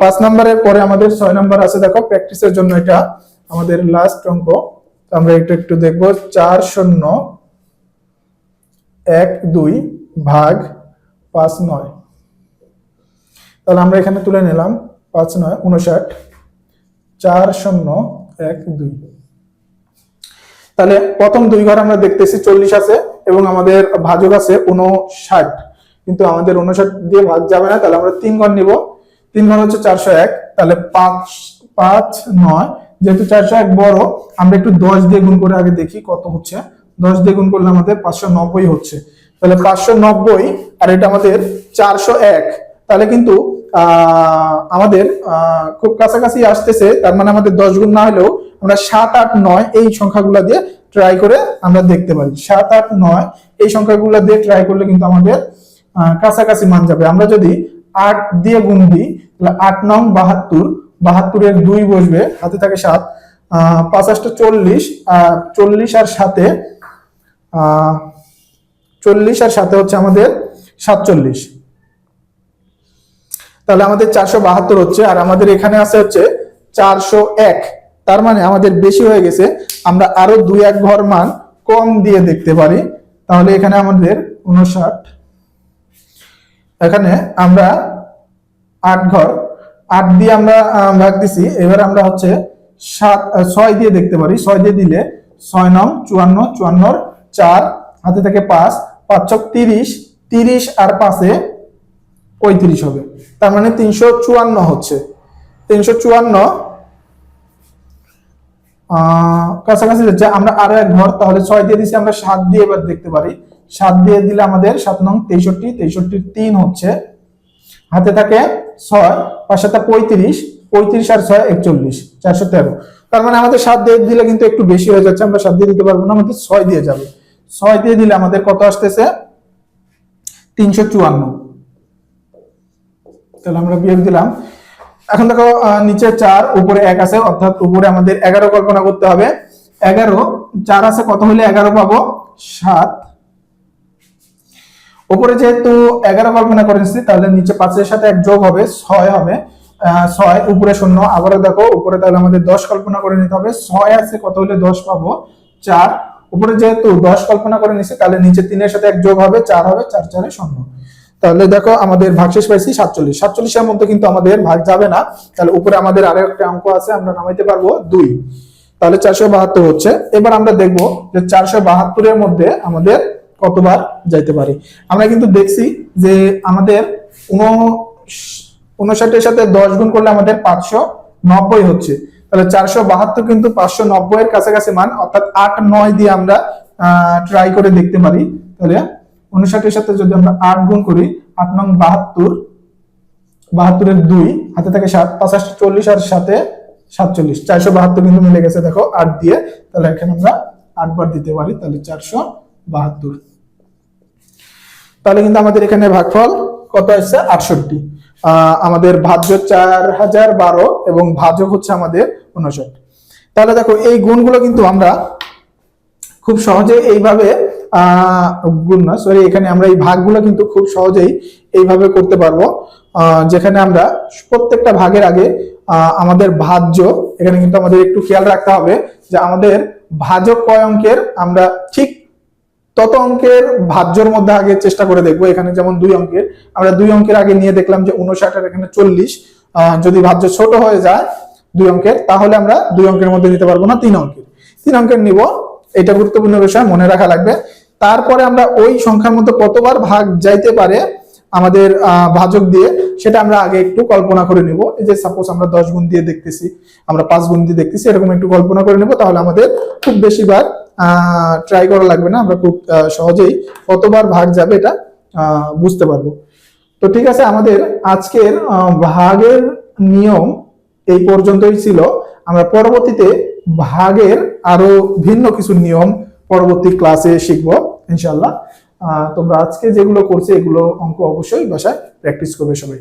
পাঁচ নম্বরের পরে আমাদের ছয় নম্বর আছে, দেখো প্র্যাকটিসের জন্য এটা আমাদের লাস্ট অঙ্ক। আমরা একটু একটু দেখব, চার শূন্য, এক, দুই ভাগ পাঁচ, নয়। তাহলে আমরা এখানে তুলে নিলাম, পাঁচ, নয়, উনষাট। চার শূন্য, এক, দুই। তাহলে প্রথম দুই ঘর আমরা দেখতেছি চল্লিশ আছে এবং আমাদের ভাজক আছে উনষাট। কিন্তু আমাদের উনষাট দিয়ে ভাগ যাবে না, তাহলে আমরা তিন ঘর নিব। তিন ঘর হচ্ছে চারশো এক, তাহলে পাঁচ পাঁচ নয়। যেহেতু চারশো এক বড়, আমরা একটু দশ দিয়ে গুণ করে আগে দেখি কত হচ্ছে। দশ দিয়ে গুণ করলে আমাদের পাঁচশো নব্বই হচ্ছে। তাহলে পাঁচশো নব্বই, আর এটা আমাদের চারশো এক। তাহলে কিন্তু আমাদের খুব কাছাকাছি আসতেছে, তার মানে আমাদের দশ গুণ না হলেও আমরা সাত, আট, নয় এই সংখ্যাগুলো দিয়ে ট্রাই করে আমরা দেখতে পারি। সাত, আট, নয় এই সংখ্যাগুলো দিয়ে ট্রাই করলে কিন্তু আমাদের কাছাকাছি মান যাবে। আমরা যদি আট দিয়ে গুণ দিই তাহলে আট নং বাহাত্তর, বাহাত্তরের দুই বসবে, হাতে থাকে সাত পাঁচাশটা চল্লিশ চল্লিশ আর সাথে চল্লিশ আর সাথে হচ্ছে আমাদের সাতচল্লিশ। তাহলে আমাদের চারশো বাহাত্তর হচ্ছে, আর আমাদের এখানে আছে হচ্ছে চারশো এক। তার মানে আমাদের বেশি হয়ে গেছে, আমরা আরও দুই এক ঘর মান কম দিয়ে দেখতে পারি। তাহলে এখানে আমাদের উনষাট। এখানে আমরা আট ঘর। আট দিয়ে আমরা ভাগ দিছি এবার আমরা হচ্ছে সাত ছয় দিয়ে দেখতে পারি। ছয় দিয়ে দিলে ছয় নং চুয়ান্ন, চুয়ান্নর চার, হাতে থেকে পাঁচ পাঁচ ছক তিরিশ তিরিশ আর পাঁচে পঁয়ত্রিশ হবে। তার মানে তিনশো চুয়ান্ন হচ্ছে। তিনশো চুয়ান্ন কাছাকাছি যাচ্ছে আমরা আরও এক ঘর, তাহলে ছয় দিয়ে দিছি আমরা সাত দিয়ে এবার দেখতে পারি। সাত দিয়ে দিলে আমাদের সাত নং তেষট্টি, তেষট্টির তিন হচ্ছে। হাতে থাকে ছয়, পাঁচ সাথে পঁয়ত্রিশ পঁয়ত্রিশ আর ছয় একচল্লিশ, চারশো তেরো। তার মানে আমাদের সাত দিয়ে দিলে কিন্তু একটু বেশি হয়ে যাচ্ছে, আমরা সাত দিয়ে দিতে পারব না, আমাদের ছয় দিয়ে যাবে। ছয় দিয়ে দিলে আমাদের কত আসতেছে? তিনশো চুয়ান্ন। তাহলে আমরা বিয়োগ দিলাম। এখন দেখো নিচে চার, উপরে এক আছে, অর্থাৎ উপরে আমাদের এগারো কল্পনা করতে হবে। এগারো, চার আছে, কত হলে এগারো পাবো? সাত। উপরে যেহেতু এগারো কল্পনা করেছি তাহলে নিচে পাঁচের সাথে এক যোগ হবে, ছয় হবে। ছয়, উপরে শূন্য, আবারও দেখো, উপরে তাহলে আমাদের দশ কল্পনা করে নিতে হবে। ছয় আছে, কত হলে দশ পাবো? চার। উপরে যেহেতু দশ কল্পনা করে নিছি তাহলে নিচে তিনের সাথে এক যোগ হবে, চার হবে, চার, চারে শূন্য। তাহলে দেখো, আমাদের ভাগশেষ পাইছি সাতচল্লিশ। সাতচল্লিশের মধ্যে কিন্তু আমাদের ভাগ যাবে না। তাহলে উপরে আমাদের আরও একটা অঙ্ক আছে, আমরা নামাইতে পারব দুই। তাহলে চারশো বাহাত্তর হচ্ছে। এবার আমরা দেখব যে চারশো বাহাত্তরের মধ্যে আমাদের কতবার যাইতে পারি। আমরা কিন্তু দেখছি যে আমাদের উনষাটের সাথে দশ গুণ করলে আমাদের পাঁচশো নব্বই হচ্ছে। তাহলে চারশো বাহাত্তর কিন্তু পাঁচশো নব্বই এর কাছাকাছি মান, অর্থাৎ আট নয় দিয়ে আমরা ট্রাই করে দেখতে পারি। তাহলে উনষাটের সাথে যদি আমরা আট গুণ করি, আট নং বাহাত্তর, বাহাত্তরের দুই, হাতে থাকে সাত, পাঁচাশি, চল্লিশ আর সাথে সাতচল্লিশ। চারশো বাহাত্তর কিন্তু মিলে গেছে, দেখো, আট দিয়ে। তাহলে এখানে আমরা আটবার দিতে পারি, তাহলে চারশো বাহাত্তর। তাহলে কিন্তু আমাদের এখানে ভাগফল কত আসছে? আটষট্টি। আমাদের ভাজ্য চার হাজার বারো এবং ভাজক হচ্ছে আমাদের উনষাট। তাহলে দেখো, এই গুণগুলো কিন্তু আমরা খুব সহজে এইভাবে গুণ না সরি এখানে আমরা এই ভাগগুলো কিন্তু খুব সহজেই এইভাবে করতে পারব। যেখানে আমরা প্রত্যেকটা ভাগের আগে আমাদের ভাজ্য, এখানে কিন্তু আমাদের একটু খেয়াল রাখতে হবে যে আমাদের ভাজক কয় অঙ্কের আমরা ঠিক তত অঙ্কের ভাজ্যর মধ্যে আগে চেষ্টা করে দেখব। এখানে যেমন দুই অঙ্কের, আমরা দুই অঙ্কের আগে নিয়ে দেখলাম যে উনষাট আর এখানে চল্লিশ। যদি ভাজ্য ছোট হয়ে যায় দুই অঙ্কের, তাহলে আমরা দুই অঙ্কের মধ্যে নিতে পারব না তিন অঙ্কের। তিন অঙ্কের নিব, এটা গুরুত্বপূর্ণ বিষয়, মনে রাখা লাগবে। তারপরে আমরা ওই সংখ্যার মধ্যে কতবার ভাগ যাইতে পারে আমাদের ভাজক দিয়ে, সেটা আমরা আগে একটু কল্পনা করে নিব। এই যে সাপোজ আমরা দশ গুণ দিয়ে দেখতেছি, আমরা পাঁচ গুণ দিয়ে দেখতেছি, এরকম একটু কল্পনা করে নেব, তাহলে আমাদের খুব বেশিবার ট্রাই করা লাগবে না। আমরা খুব সহজেই কতবার ভাগ যাবে এটা বুঝতে পারব। তো ঠিক আছে, আমাদের আজকের ভাগের নিয়ম এই পর্যন্তই ছিল। আমরা পরবর্তীতে ভাগের আরও ভিন্ন কিছু নিয়ম পরবর্তী ক্লাসে শিখব ইনশাল্লাহ তোমরা আজকে যেগুলো করছে এগুলো অঙ্ক অবশ্যই বাসায় প্র্যাকটিস করবে সবাই।